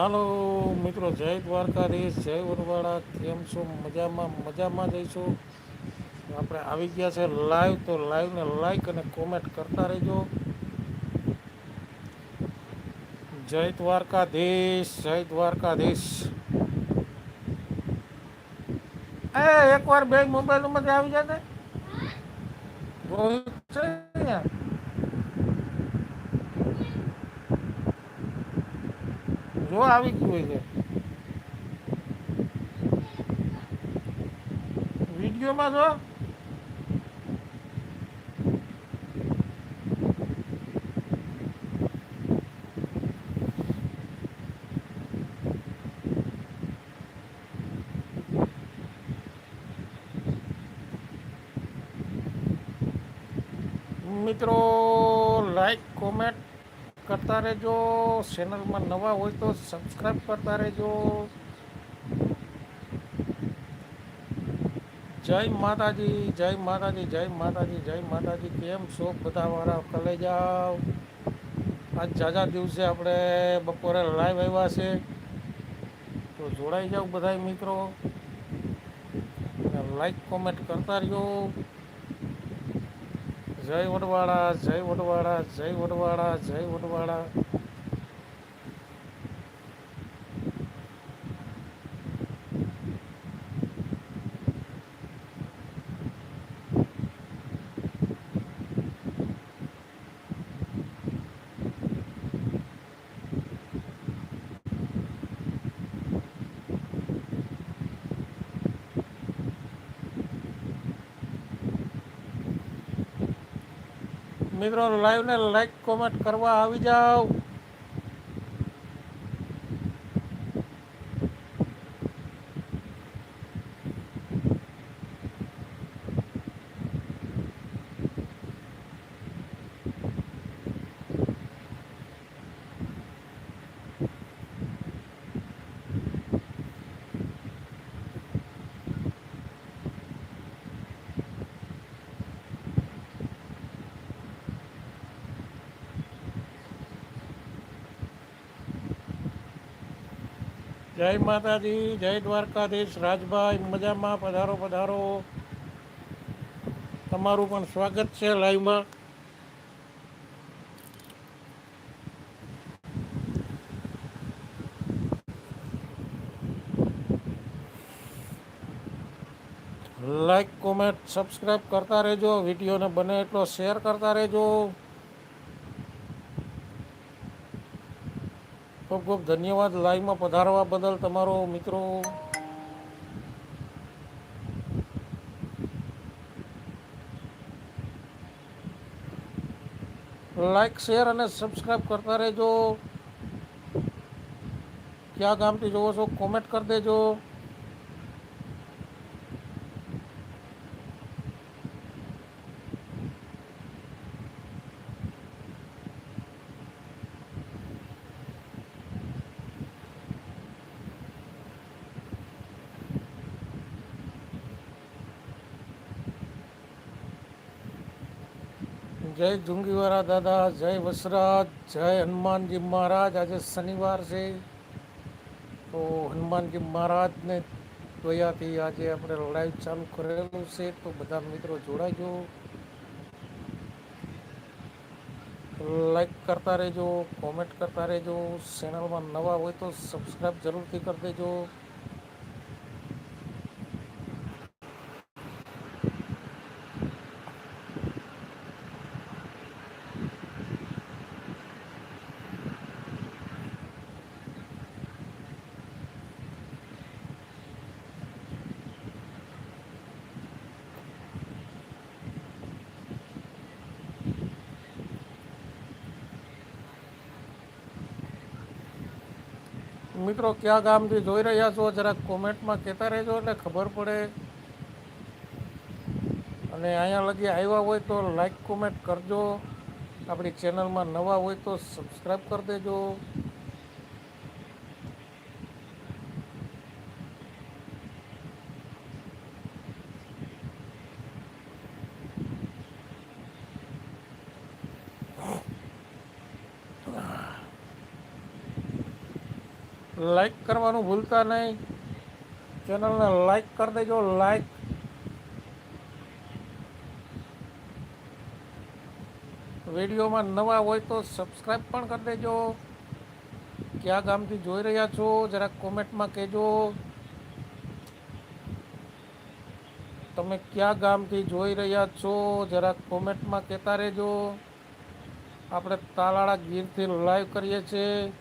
હાલો મિત્રો, જય દ્વારકાધીશ, જય ઉરવાડા, કેમ છો? મજામાં મજામાં જઈશું આપણે આવી ગયા છે લાઈવ તો લાઈવને લાઈક અને કોમેન્ટ કરતા રહેજો. જય દ્વારકાધીશ જય દ્વારકાધીશ. એ, એકવાર બે મોબાઈલ નંબર આવી જાય રોહિત છે અહીંયા? જો આવી ગયું હોય છે. વિડીયોમાં જો. મિત્રો લાઈક કોમેન્ટ કરતા રહેજો. ચેનલમાં નવા હોય તો સબસ્ક્રાઈબ કરતા રહેજો. જય માતાજી જય માતાજી જય માતાજી જય માતાજી. કેમ છો બધા વાળા કલે જાઓ આજ જાજા દિવસે આપણે બપોરે લાઈવ આવ્યા છે. તો જોડાઈ જાઓ બધા મિત્રો. લાઈક કોમેન્ટ કરતા રહ્યો. જય વડવાળા જય વડવાળા જય વડવાળા જય વડવાળા. મિત્રો લાઈવને લાઈક કોમેન્ટ કરવા આવી જાઓ. જય માતાજી, જય દ્વારકાધીશ, રાજભાઈ, મજામાં, પધારો પધારો. તમારું પણ સ્વાગત છે લાઈવમાં. લાઈક કોમેન્ટ સબસ્ક્રાઈબ કરતા રહેજો, વિડીયોને બને એટલો શેર કરતા રહેજો. ખૂબ ખૂબ ધન્યવાદ લાઈવમાં પધારવા બદલ તમારો મિત્રો. લાઈક શેર અને સબસ્ક્રાઈબ કરતા રહેજો. ક્યાં ગામથી જોવો છો કોમેન્ટ કરી દેજો. જય જુંગીવારા દાદા, જય વસરાજ, જય હનુમાનજી મહારાજ. આજે શનિવાર છે. તો હનુમાનજી મહારાજને દયાથી આજે આપણે લાઈવ ચાલુ કરેલું છે. તો બધા મિત્રો જોડાજો લાઈક કરતા રહેજો કોમેન્ટ કરતા રહેજો. ચેનલમાં નવા હોય તો સબસ્ક્રાઈબ જરૂરથી કરી દેજો. મિત્રો, કયા ગામથી જોઈ રહ્યા છો? જરાક કોમેન્ટમાં કહેતા રહેજો એટલે ખબર પડે. અને અહીંયા લગી આવ્યા હોય તો લાઈક કોમેન્ટ કરજો. આપણી ચેનલમાં નવા હોય તો સબસ્ક્રાઈબ કરી દેજો. લાઈક કરવાનું ભૂલતા નહીં. ચેનલને લાઈક કરી દેજો લાઈક વિડીયોમાં નવા હોય તો સબસ્ક્રાઈબ પણ કરી દેજો. કયા ગામથી જોઈ રહ્યા છો જરાક કોમેન્ટમાં કહેજો. તમે કયા ગામથી જોઈ રહ્યા છો જરાક કોમેન્ટમાં કહેતા રહેજો. આપણે તાલાળા ગીરથી લાઈવ કરીએ છીએ.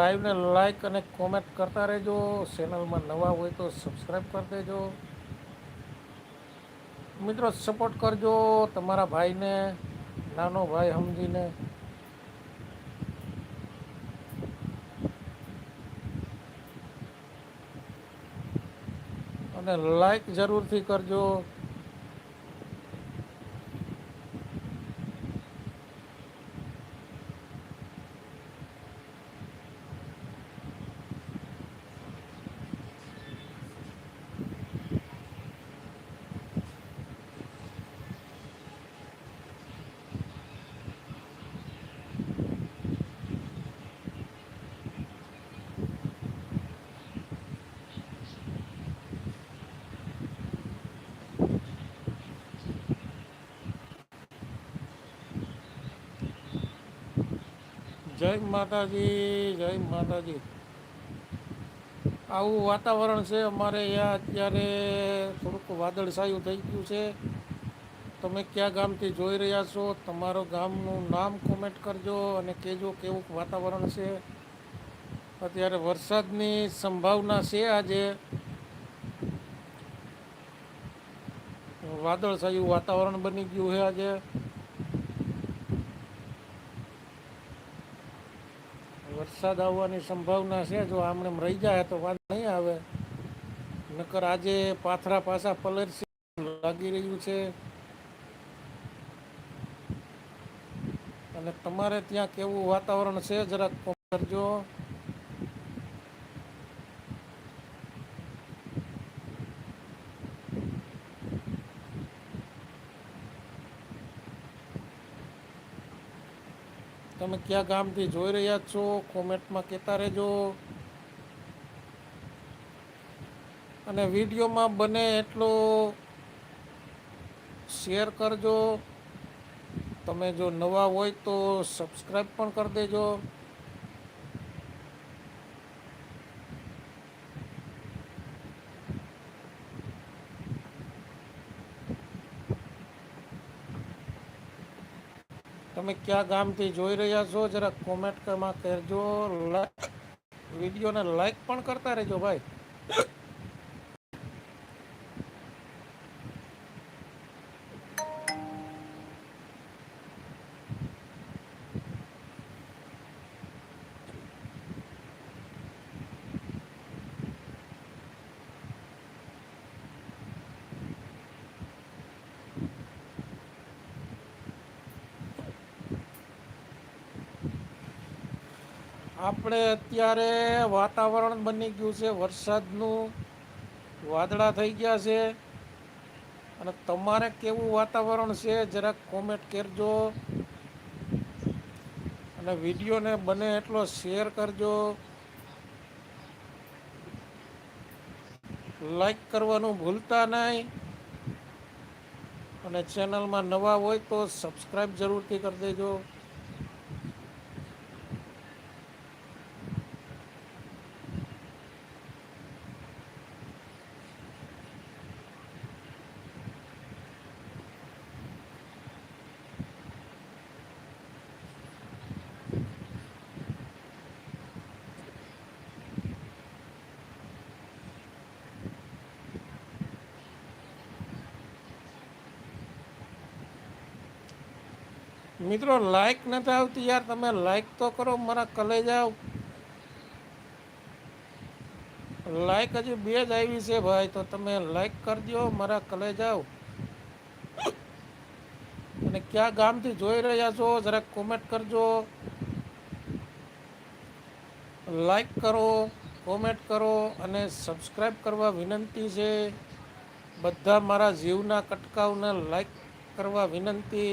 લાઈવને લાઈક અને કોમેન્ટ કરતા રહેજો. ચેનલમાં નવા હોય તો સબસ્ક્રાઈબ કરી દેજો. મિત્રો સપોર્ટ કરજો તમારા ભાઈને, નાનો ભાઈ સમજીને અને લાઈક જરૂરથી કરજો. જય માતાજી જય માતાજી. આવું વાતાવરણ છે અમારે અહીંયા અત્યારે થોડુંક વાદળછાયું થઈ ગયું છે. તમે કયા ગામથી જોઈ રહ્યા છો, તમારો ગામનું નામ કોમેન્ટ કરજો અને કહેજો કેવું વાતાવરણ છે. અત્યારે વરસાદની સંભાવના છે આજે. વાદળછાયું વાતાવરણ બની ગયું છે આજે. વરસાદ આવવાની સંભાવના છે, જો આમણે રહી જાય તો વાત નહીં આવે. નકર આજે પાથરા પાછા પલરસી લાગી રહ્યું છે. અને તમારે ત્યાં કેવું વાતાવરણ છે, જરાક કરજો તમે કયા ગામથી જોઈ રહ્યા છો? કોમેન્ટમાં કહેતા રહેજો. અને વિડીયોમાં બને એટલો શેર કરજો. તમે જો નવા હોય તો સબસ્ક્રાઈબ પણ કરી દેજો. તમે કયા ગામથી જોઈ રહ્યા છો, જરા કોમેન્ટમાં કરજો વિડીયોને લાઈક પણ કરતા રહેજો ભાઈ. આપણે અત્યારે વાતાવરણ બની ગયું છે, વરસાદનું વાદળા થઈ ગયા છે. અને તમારે કેવું વાતાવરણ છે, જરાક કોમેન્ટ કરજો. અને વિડીયોને બને એટલો શેર કરજો. લાઈક કરવાનું ભૂલતા નહીં. અને ચેનલમાં નવા હોય તો સબસ્ક્રાઈબ જરૂરથી કરી દેજો. મિત્રો લાઈક નથી આવતી યાર. તમે લાઈક તો કરો, મારા કલે જાઓ લાઈક હજી બે જ આવી છે ભાઈ, તો તમે લાઈક કરી દો મારા કલે જાઓ અને ક્યાં ગામથી જોઈ રહ્યા છો, જરાક કોમેન્ટ કરજો. લાઈક કરો કોમેન્ટ કરો અને સબસ્ક્રાઈબ કરવા વિનંતી છે. બધા મારા જીવના કટકાવને લાઈક કરવા વિનંતી.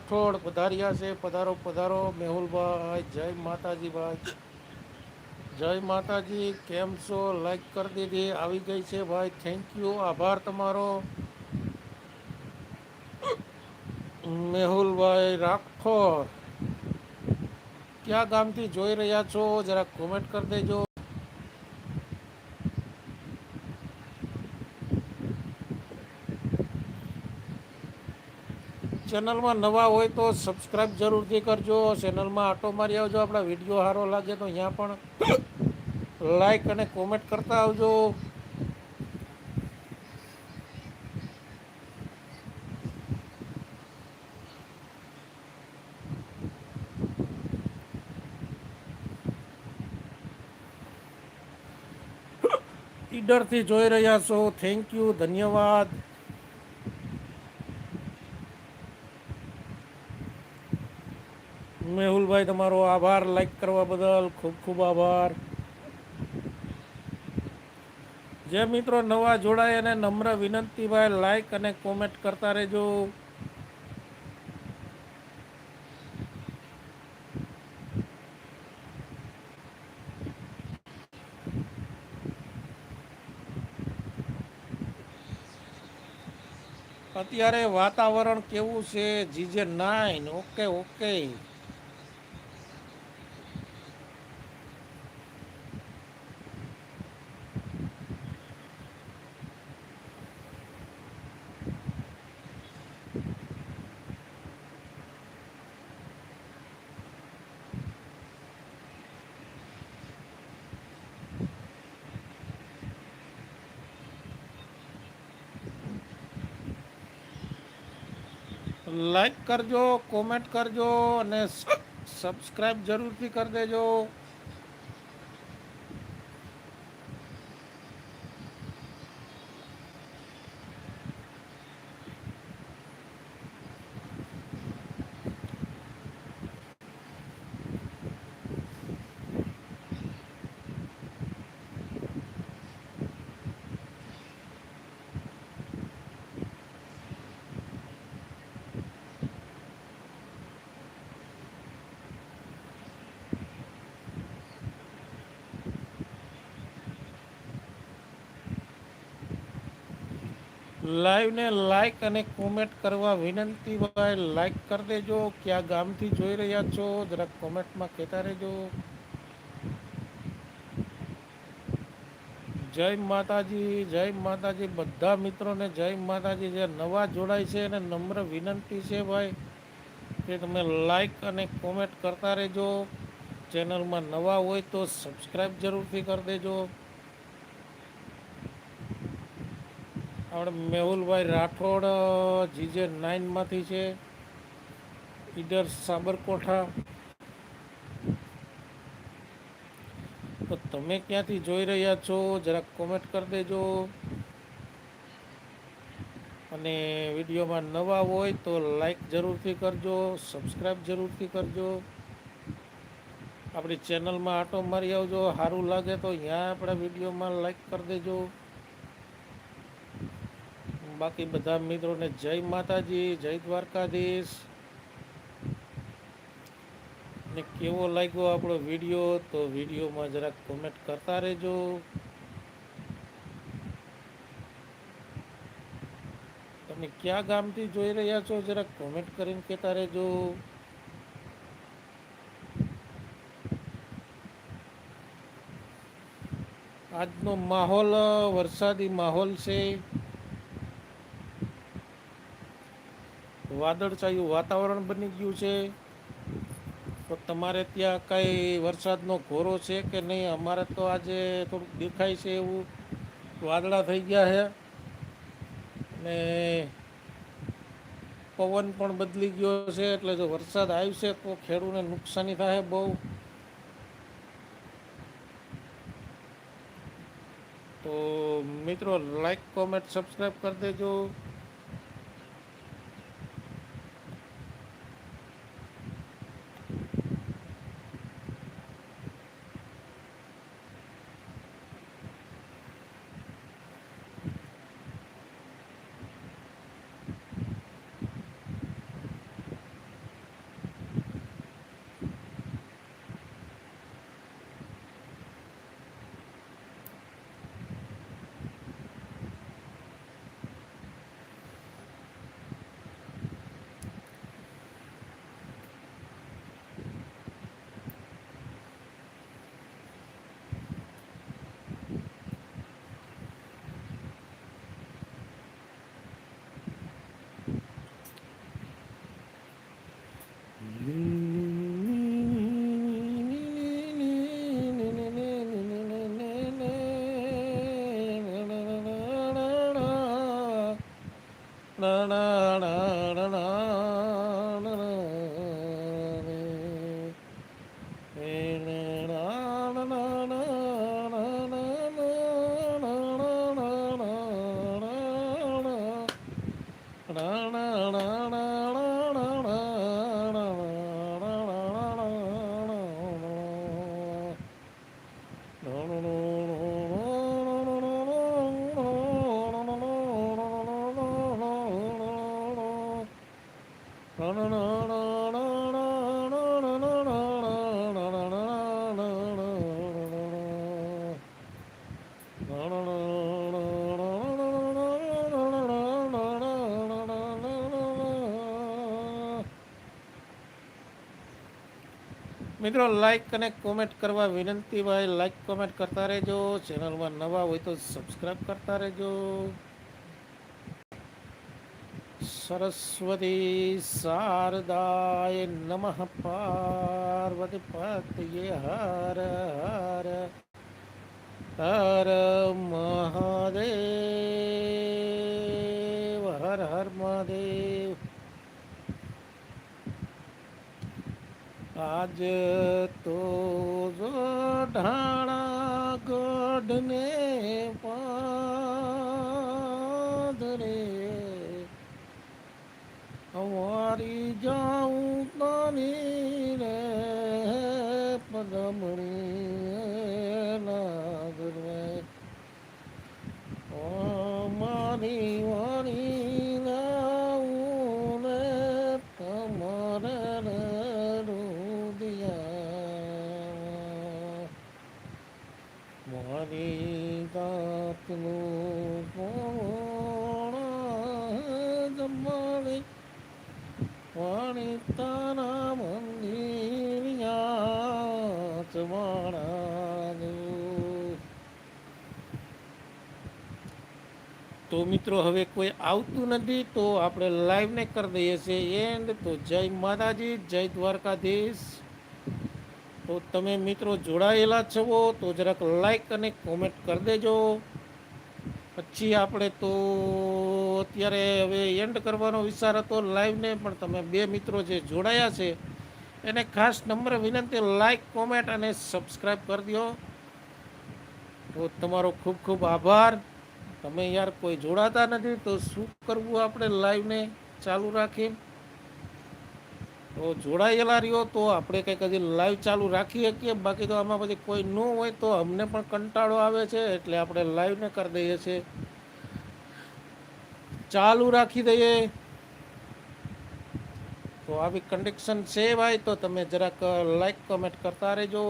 રાઠોડ પધાર્યા છે. પધારો પધારો, મેહુલભાઈ, જય માતાજી ભાઈ. જય માતાજી, કેમ છો? લાઈક કરી દીધી, આવી ગઈ છે ભાઈ. થેન્ક યુ આભાર તમારો. મેહુલભાઈ રાઠોડ, ક્યાં ગામથી જોઈ રહ્યા છો? જરા કોમેન્ટ કરી દેજો. ચેનલમાં નવા હોય તો સબસ્ક્રાઈબ જરૂરથી કરજો. ચેનલમાં આટો મારી આવજો. આપણા વીડિયો સારો લાગે તો અહીંયા પણ લાઈક અને કોમેન્ટ કરતા આવજો. ઈડરથી જોઈ રહ્યા છો. થેન્ક યુ ધન્યવાદ. મેહુલભાઈ, તમારો આભાર. લાઈક કરવા બદલ ખૂબ ખૂબ આભાર. જે મિત્રો નવા જોડાય અને નમ્ર વિનંતી ભાઈ લાઈક અને કોમેન્ટ કરતા રહેજો. અત્યારે વાતાવરણ કેવું છે? GJ nine okay okay like કરજો કોમેન્ટ કરજો અને સબસ્ક્રાઈબ જરૂરથી કરી દેજો. લાઈવને લાઈક અને કોમેન્ટ કરવા વિનંતી ભાઈ. લાઈક કરી દેજો. ક્યાં ગામથી જોઈ રહ્યા છો? જરાક કોમેન્ટમાં કહેતા રહેજો. જય માતાજી જય માતાજી. બધા મિત્રોને જય માતાજી. જે નવા જોડાય છે અને નમ્ર વિનંતી છે ભાઈ કે તમે લાઈક અને કોમેન્ટ કરતા રહેજો. ચેનલમાં નવા હોય તો સબસ્ક્રાઈબ જરૂરથી કરી દેજો. આપણે મેહુલભાઈ રાઠોડ જીજે નાઇનમાંથી છે. ઈડર સાબરકોઠા. તો તમે ક્યાંથી જોઈ રહ્યા છો? જરાક કોમેન્ટ કરી દેજો. અને વિડીયોમાં નવા હોય તો લાઈક જરૂરથી કરજો સબસ્ક્રાઈબ જરૂરથી કરજો. આપણી ચેનલમાં આટો મારી આવજો. સારું લાગે તો અહીંયા આપણા વિડીયોમાં લાઈક કરી દેજો. બાકી બધા મિત્રોને જય માતાજી, જય દ્વારકાધીશ. ને કેવો લાગ્યો આપણો વીડિયો? તો વિડીયોમાં જરાક કોમેન્ટ કરતા રહેજો. તમે ક્યાં ગામથી જોઈ રહ્યા છો? જરાક કોમેન્ટ કરીને કહેતા રહેજો. આજનો માહોલ, વરસાદી માહોલ છે. વાદળછાયું વાતાવરણ બની ગયું છે. તો તમારે ત્યાં કાંઈ વરસાદનો ઘોરો છે કે નહીં? અમારે તો આજે થોડુંક દેખાય છે એવું. વાદળા થઈ ગયા છે. ને પવન પણ બદલી ગયો છે. એટલે જો વરસાદ આવશે તો ખેડૂને નુકસાની થાય બહુ. તો મિત્રો લાઈક કોમેન્ટ સબસ્ક્રાઈબ કરી દેજો. 啦啦 મિત્રો લાઈક અને કોમેન્ટ કરવા વિનંતી ભાઈ. લાઈક કોમેન્ટ કરતા રહેજો. ચેનલમાં નવા હોય તો સબસ્ક્રાઈબ કરતા રહેજો. સરસ્વતી શારદાય નમઃ પાર્વતી પતયે હર હર હર મહાદેવ. હર હર મહાદેવ. આજ તો ઢાણા ગઢને પાધરે અમારી જાઉં તાની રે પદમણી મિત્રો, હવે કોઈ આવતું નથી તો આપણે લાઈવને કરી દઈએ છીએ એન્ડ તો જય માતાજી, જય દ્વારકાધીશ. તો તમે મિત્રો જોડાયેલા છો, તો જરાક લાઈક અને કોમેન્ટ કરી દેજો. પછી આપણે તો અત્યારે હવે એન્ડ કરવાનો વિચાર હતો લાઈવને પણ તમે બે મિત્રો જે જોડાયા છે, એને ખાસ નંબર વિનંતી લાઈક કોમેન્ટ અને સબસ્ક્રાઈબ કરી દો. તો તમારો ખૂબ ખૂબ આભાર. તમે યાર કોઈ જોડાતા નથી, તો શું કરવું આપણે લાઈવને ચાલુ રાખીએ? તો જોડાયેલા રહ્યો તો આપણે કંઈક હજી લાઈવ ચાલુ રાખી શકીએ. બાકી તો આમાં પછી કોઈ ન હોય તો અમને પણ કંટાળો આવે છે, એટલે આપણે લાઈવને કરી દઈએ છીએ. ચાલુ રાખી દઈએ. તો આવી કન્ડિશન છે ભાઈ, તો તમે જરાક લાઈક કમેન્ટ કરતા રહેજો.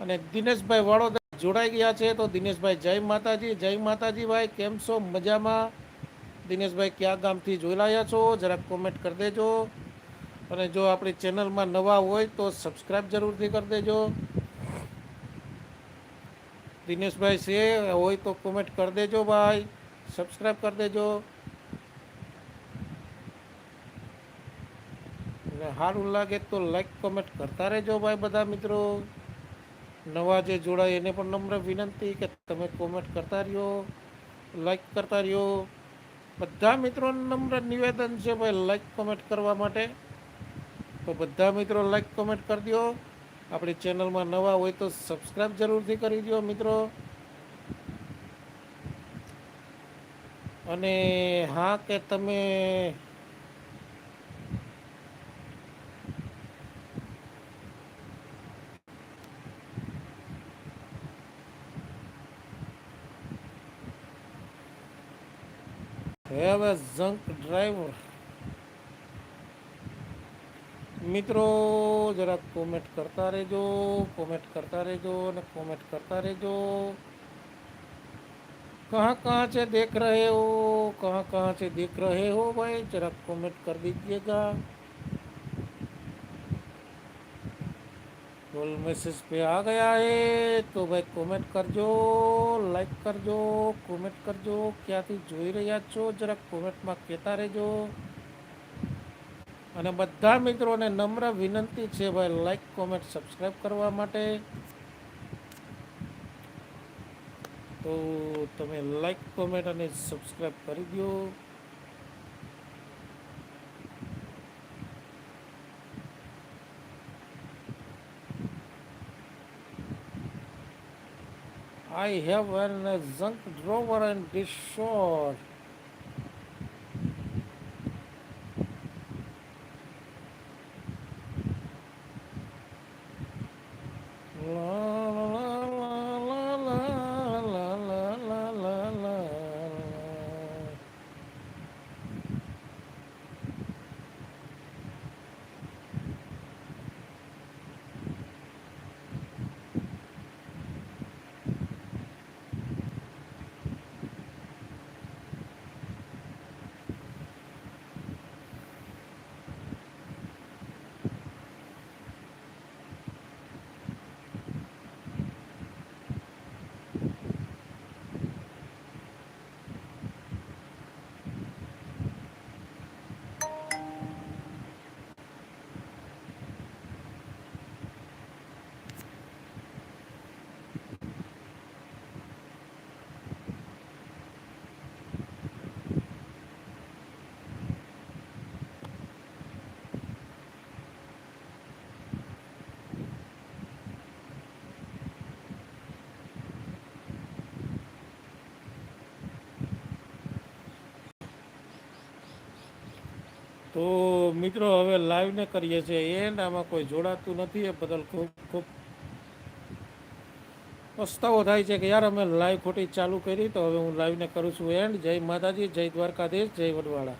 અને દિનેશભાઈ વડોદરા જોડાઈ ગયા છે તો દિનેશભાઈ, જય માતાજી જય માતાજી ભાઈ કેમ છો? મજામાં? દિનેશભાઈ, કયા ગામથી જોડાયા છો? જરાક કોમેન્ટ કરી દેજો. અને જો આપણી ચેનલમાં નવા હોય તો સબસ્ક્રાઈબ જરૂરથી કરી દેજો. દિનેશભાઈ છે, હોય તો કોમેન્ટ કરી દેજો ભાઈ. સબસ્ક્રાઈબ કરી દેજો. સારું લાગે તો લાઈક કોમેન્ટ કરતા રહેજો ભાઈ બધા મિત્રો. નવા જે જોડાય, એને પણ નમ્ર વિનંતી કે તમે કોમેન્ટ કરતા રહ્યો લાઈક કરતા રહ્યો. બધા મિત્રોને નમ્ર નિવેદન છે ભાઈ લાઈક કોમેન્ટ કરવા માટે. તો બધા મિત્રો લાઈક કોમેન્ટ કરી દો. આપણી ચેનલમાં નવા હોય તો સબસ્ક્રાઈબ જરૂરથી કરી દો મિત્રો. અને હા કે તમે આવ્યો મિત્રો, જરાક કોમેન્ટ કરતા રહેજો કોમેન્ટ કરતા રહેજો અને કોમેન્ટ કરતા રહેજો. કહા કહા છે દેખ રહે હો, કહા કહા છે દેખ રહે હો ભાઈ, જરાક કોમેન્ટ કર દીજીએગા कॉल मैसेज पे आ गया है તો ભાઈ કોમેન્ટ કરજો લાઈક કરજો કોમેન્ટ કરજો ક્યાંથી જોઈ રહ્યા છો જરાક કોમેન્ટમાં કહેતા રહેજો અને બધા મિત્રોને નમ્ર વિનંતી છે ભાઈ લાઈક કોમેન્ટ સબસ્ક્રાઈબ કરવા માટે તો તમે લાઈક કોમેન્ટ અને સબસ્ક્રાઈબ કરી દો I have an junk drawer and this short. La તો મિત્રો, હવે લાઈવને કરીએ છીએ. એન્ડ આમાં કોઈ જોડાતું નથી. એ બદલ ખૂબ ખૂબ પસ્તાવો થાય છે કે યાર, અમે લાઈવ ખોટી ચાલુ કરી, તો હવે હું લાઈવને કરું છું. એન્ડ જય માતાજી, જય દ્વારકાધીશ, જય વડવાળા.